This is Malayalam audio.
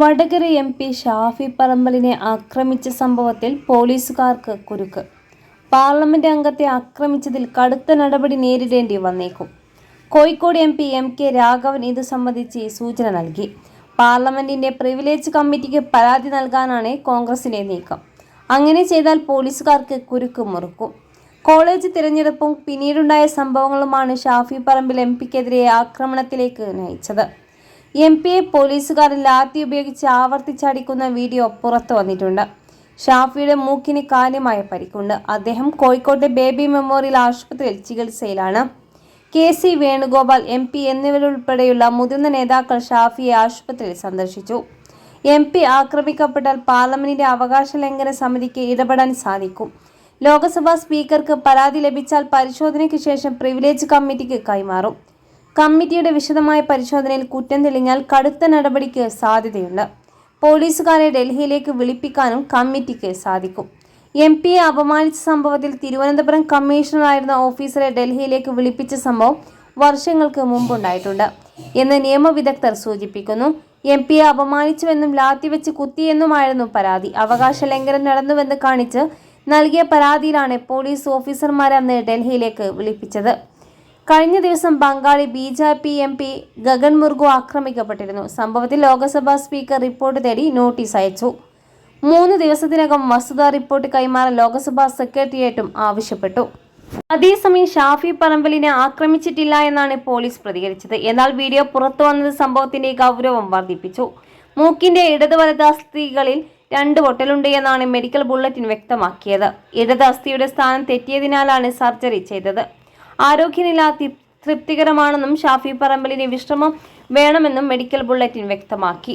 വടകര എം പി ഷാഫി പറമ്പലിനെ ആക്രമിച്ച സംഭവത്തിൽ പോലീസുകാർക്ക് കുരുക്ക്. പാർലമെന്റ് അംഗത്തെ ആക്രമിച്ചതിൽ കടുത്ത നടപടി നേരിടേണ്ടി വന്നേക്കും. Kozhikode M P M K Raghavan ഇത് സംബന്ധിച്ച് സൂചന നൽകി. പാർലമെന്റിന്റെ പ്രിവിലേജ് കമ്മിറ്റിക്ക് പരാതി നൽകാനാണ് കോൺഗ്രസിന്റെ നീക്കം. അങ്ങനെ ചെയ്താൽ പോലീസുകാർക്ക് കുരുക്ക് മുറുക്കും. കോളേജ് തിരഞ്ഞെടുപ്പും പിന്നീടുണ്ടായ സംഭവങ്ങളുമാണ് ഷാഫി പറമ്പിൽ എം പിക്കെതിരെ ആക്രമണത്തിലേക്ക് നയിച്ചത്. എം പിയെ പോലീസുകാർ ലാത്തി ഉപയോഗിച്ച് ആവർത്തിച്ചടിക്കുന്ന വീഡിയോ പുറത്തു വന്നിട്ടുണ്ട്. ഷാഫിയുടെ മൂക്കിന് കാര്യമായ പരിക്കുണ്ട്. അദ്ദേഹം കോഴിക്കോട്ടെ ബേബി മെമ്മോറിയൽ ആശുപത്രിയിൽ ചികിത്സയിലാണ്. K C Venugopal M P എന്നിവരുൾപ്പെടെയുള്ള മുതിർന്ന നേതാക്കൾ ഷാഫിയെ ആശുപത്രിയിൽ സന്ദർശിച്ചു. എം പി ആക്രമിക്കപ്പെട്ടാൽ പാർലമെന്റിന്റെ അവകാശ ലംഘന സമിതിക്ക് ഇടപെടാൻ സാധിക്കും. ലോക്സഭാ സ്പീക്കർക്ക് പരാതി ലഭിച്ചാൽ പരിശോധനയ്ക്ക് ശേഷം പ്രിവിലേജ് കമ്മിറ്റിക്ക് കൈമാറും. കമ്മിറ്റിയുടെ വിശദമായ പരിശോധനയിൽ കുറ്റം തെളിഞ്ഞാൽ കടുത്ത നടപടിക്ക് സാധ്യതയുണ്ട്. പോലീസുകാരെ ഡൽഹിയിലേക്ക് വിളിപ്പിക്കാനും കമ്മിറ്റിക്ക് സാധിക്കും. എം പിയെ അപമാനിച്ച സംഭവത്തിൽ തിരുവനന്തപുരം കമ്മീഷണറായിരുന്ന ഓഫീസറെ ഡൽഹിയിലേക്ക് വിളിപ്പിച്ച സംഭവം വർഷങ്ങൾക്ക് മുമ്പുണ്ടായിട്ടുണ്ട് എന്ന് നിയമവിദഗ്ധർ സൂചിപ്പിക്കുന്നു. എം പിയെ അപമാനിച്ചുവെന്നും ലാത്തിവെച്ച് കുത്തിയെന്നുമായിരുന്നു പരാതി. അവകാശ ലംഘനം നടന്നുവെന്ന് കാണിച്ച് നൽകിയ പരാതിയിലാണ് പോലീസ് ഓഫീസർമാരെ അന്ന് ഡൽഹിയിലേക്ക് വിളിപ്പിച്ചത്. കഴിഞ്ഞ ദിവസം Bengali B J P M P Gagan Murmu ആക്രമിക്കപ്പെട്ടിരുന്നു. സംഭവത്തിൽ ലോക്സഭാ സ്പീക്കർ റിപ്പോർട്ട് തേടി നോട്ടീസ് അയച്ചു. മൂന്ന് ദിവസത്തിനകം വസ്തുതാ റിപ്പോർട്ട് കൈമാറാൻ ലോക്സഭാ സെക്രട്ടേറിയറ്റും ആവശ്യപ്പെട്ടു. അതേസമയം ഷാഫി പറമ്പലിനെ ആക്രമിച്ചിട്ടില്ല എന്നാണ് പോലീസ് പ്രതികരിച്ചത്. എന്നാൽ വീഡിയോ പുറത്തു വന്നത് സംഭവത്തിന്റെ ഗൗരവം വർദ്ധിപ്പിച്ചു. മൂക്കിന്റെ ഇടത് വലത് രണ്ട് പൊട്ടലുണ്ട് എന്നാണ് മെഡിക്കൽ ബുള്ളറ്റിൻ വ്യക്തമാക്കിയത്. ഇടത് അസ്ഥിയുടെ സ്ഥാനം തെറ്റിയതിനാലാണ് സർജറി ചെയ്തത്. ആരോഗ്യനില തൃപ്തികരമാണെന്നും ഷാഫി പറമ്പലിന് വിശ്രമം വേണമെന്നും മെഡിക്കൽ ബുള്ളറ്റിൻ വ്യക്തമാക്കി.